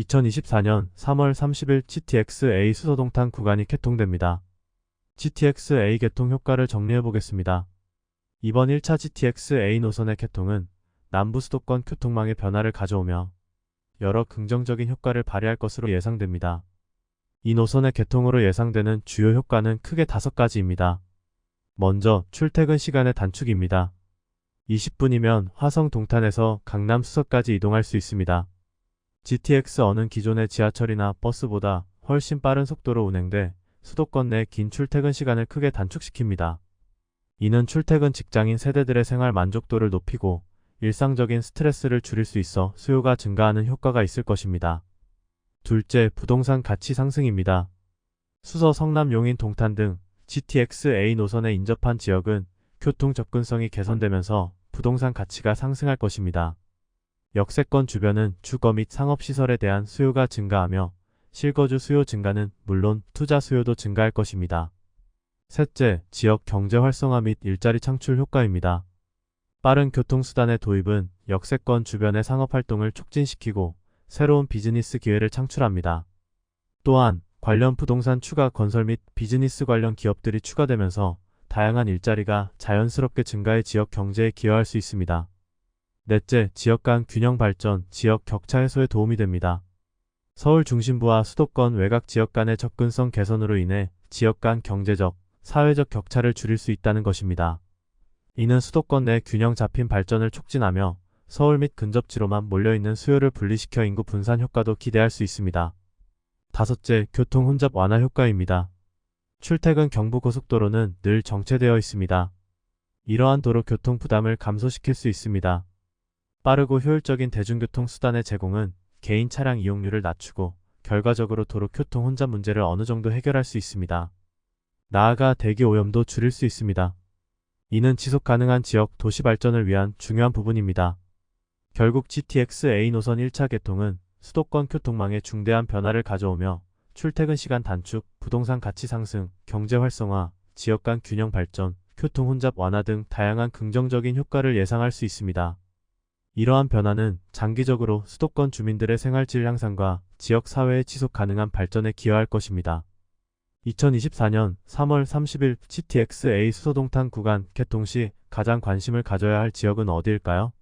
2024년 3월 30일 GTX-A 수서동탄 구간이 개통됩니다. GTX-A 개통 효과를 정리해 보겠습니다. 이번 1차 GTX-A 노선의 개통은 남부 수도권 교통망의 변화를 가져오며 여러 긍정적인 효과를 발휘할 것으로 예상됩니다. 이 노선의 개통으로 예상되는 주요 효과는 크게 다섯 가지입니다. 먼저 출퇴근 시간의 단축입니다. 20분이면 화성 동탄에서 강남 수서까지 이동할 수 있습니다. GTX-어는 기존의 지하철이나 버스보다 훨씬 빠른 속도로 운행돼 수도권 내 긴 출퇴근 시간을 크게 단축시킵니다. 이는 출퇴근 직장인 세대들의 생활 만족도를 높이고 일상적인 스트레스를 줄일 수 있어 수요가 증가하는 효과가 있을 것입니다. 둘째, 부동산 가치 상승입니다. 수서 성남 용인 동탄 등 GTX-A 노선에 인접한 지역은 교통 접근성이 개선되면서 부동산 가치가 상승할 것입니다. 역세권 주변은 주거 및 상업시설에 대한 수요가 증가하며 실거주 수요 증가는 물론 투자 수요도 증가할 것입니다. 셋째, 지역 경제 활성화 및 일자리 창출 효과입니다. 빠른 교통수단의 도입은 역세권 주변의 상업활동을 촉진시키고 새로운 비즈니스 기회를 창출합니다. 또한 관련 부동산 추가 건설 및 비즈니스 관련 기업들이 추가되면서 다양한 일자리가 자연스럽게 증가해 지역 경제에 기여할 수 있습니다. 넷째, 지역 간 균형 발전, 지역 격차 해소에 도움이 됩니다. 서울 중심부와 수도권 외곽 지역 간의 접근성 개선으로 인해 지역 간 경제적, 사회적 격차를 줄일 수 있다는 것입니다. 이는 수도권 내 균형 잡힌 발전을 촉진하며 서울 및 근접지로만 몰려있는 수요를 분리시켜 인구 분산 효과도 기대할 수 있습니다. 다섯째, 교통 혼잡 완화 효과입니다. 출퇴근 경부고속도로는 늘 정체되어 있습니다. 이러한 도로 교통 부담을 감소시킬 수 있습니다. 빠르고 효율적인 대중교통 수단의 제공은 개인 차량 이용률을 낮추고 결과적으로 도로 교통 혼잡 문제를 어느 정도 해결할 수 있습니다. 나아가 대기 오염도 줄일 수 있습니다. 이는 지속 가능한 지역 도시 발전을 위한 중요한 부분입니다. 결국 GTX-A 노선 1차 개통은 수도권 교통망에 중대한 변화를 가져오며 출퇴근 시간 단축, 부동산 가치 상승, 경제 활성화, 지역 간 균형 발전, 교통 혼잡 완화 등 다양한 긍정적인 효과를 예상할 수 있습니다. 이러한 변화는 장기적으로 수도권 주민들의 생활질 향상과 지역 사회의 지속 가능한 발전에 기여할 것입니다. 2024년 3월 30일 GTX-A 수서동탄 구간 개통 시 가장 관심을 가져야 할 지역은 어디일까요?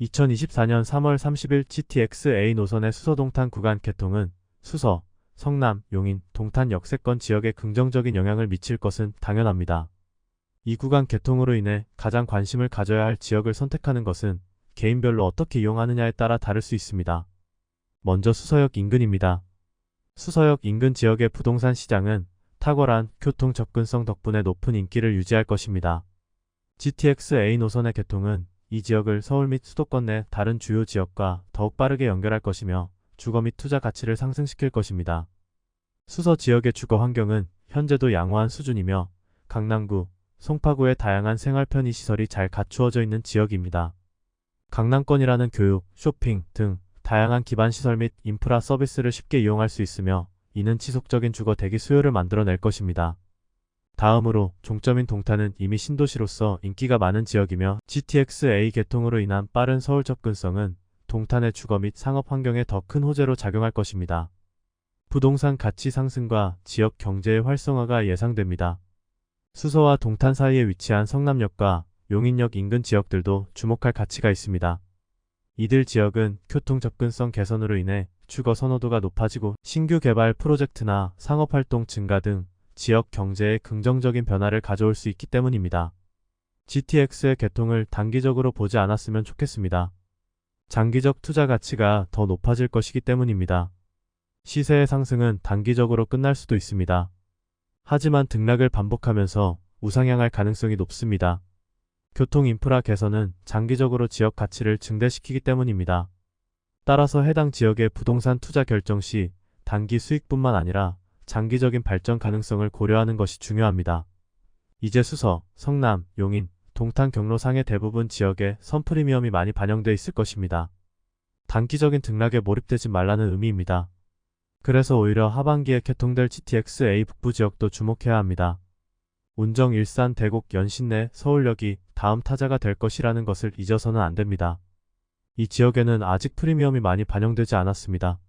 2024년 3월 30일 GTX-A 노선의 수서동탄 구간 개통은 수서, 성남, 용인, 동탄 역세권 지역에 긍정적인 영향을 미칠 것은 당연합니다. 이 구간 개통으로 인해 가장 관심을 가져야 할 지역을 선택하는 것은 개인별로 어떻게 이용하느냐에 따라 다를 수 있습니다. 먼저 수서역 인근입니다. 수서역 인근 지역의 부동산 시장은 탁월한 교통 접근성 덕분에 높은 인기를 유지할 것입니다. GTX-A 노선의 개통은 이 지역을 서울 및 수도권 내 다른 주요 지역과 더욱 빠르게 연결할 것이며 주거 및 투자 가치를 상승시킬 것입니다. 수서 지역의 주거 환경은 현재도 양호한 수준이며 강남구, 송파구의 다양한 생활 편의 시설이 잘 갖추어져 있는 지역입니다. 강남권이라는 교육, 쇼핑 등 다양한 기반 시설 및 인프라 서비스를 쉽게 이용할 수 있으며 이는 지속적인 주거 대기 수요를 만들어낼 것입니다. 다음으로 종점인 동탄은 이미 신도시로서 인기가 많은 지역이며 GTX-A 개통으로 인한 빠른 서울 접근성은 동탄의 주거 및 상업 환경에 더 큰 호재로 작용할 것입니다. 부동산 가치 상승과 지역 경제의 활성화가 예상됩니다. 수서와 동탄 사이에 위치한 성남역과 용인역 인근 지역들도 주목할 가치가 있습니다. 이들 지역은 교통 접근성 개선으로 인해 주거 선호도가 높아지고 신규 개발 프로젝트나 상업활동 증가 등 지역 경제에 긍정적인 변화를 가져올 수 있기 때문입니다. GTX의 개통을 단기적으로 보지 않았으면 좋겠습니다. 장기적 투자 가치가 더 높아질 것이기 때문입니다. 시세의 상승은 단기적으로 끝날 수도 있습니다. 하지만 등락을 반복하면서 우상향할 가능성이 높습니다. 교통 인프라 개선은 장기적으로 지역 가치를 증대시키기 때문입니다. 따라서 해당 지역의 부동산 투자 결정 시 단기 수익뿐만 아니라 장기적인 발전 가능성을 고려하는 것이 중요합니다. 이제 수서, 성남, 용인, 동탄 경로상의 대부분 지역에 선 프리미엄이 많이 반영돼 있을 것입니다. 단기적인 등락에 몰입되지 말라는 의미입니다. 그래서 오히려 하반기에 개통될 GTX-A 북부 지역도 주목해야 합니다. 운정 일산 대곡 연신내 서울역이 다음 타자가 될 것이라는 것을 잊어서는 안 됩니다. 이 지역에는 아직 프리미엄이 많이 반영되지 않았습니다.